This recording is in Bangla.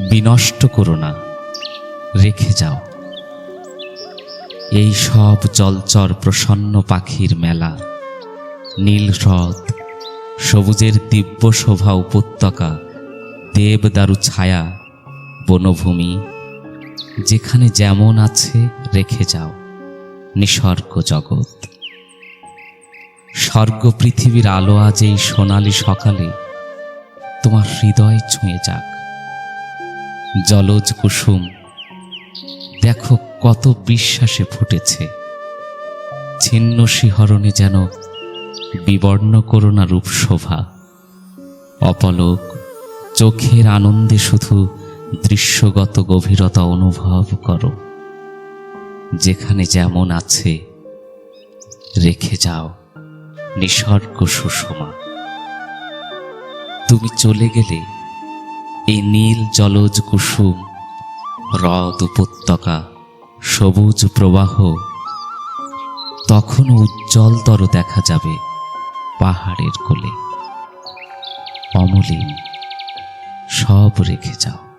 বিনষ্ট করো না। রেখে যাও। এই সব জলচর প্রসন্ন পাখির মেলা। নীল হ্রদ, সবুজের দিব্য শোভা উপত্যকা, দেবদারু ছায়া, বনভূমি, যেখানে যেমন আছে, রেখে যাও। নিসর্গ জগৎ। স্বর্গ পৃথিবীর আলো আজ এই সোনালি সকালে তোমার হৃদয় ছুঁয়ে যাক। জলজ কুসুম, দেখো কত বিশ্বাসে ফুটেছে। ছিন্ন শিহরণে যেন বিবর্ণ করোনা রূপ শোভা। অপলক, চোখের আনন্দে শুধু দৃশ্যগত গভীরতা অনুভব করো। যেখানে যেমন আছে, রেখে যাও, নিসর্গ সুষমা। তুমি চলে গেলে এই নীল জলজ কুসুম, হ্রদ উপত্যকা, সবুজ প্রবাহ তখন উজ্জ্বলতর দেখা যাবে পাহাড়ের কোলে। অমলিন, সব রেখে যাও।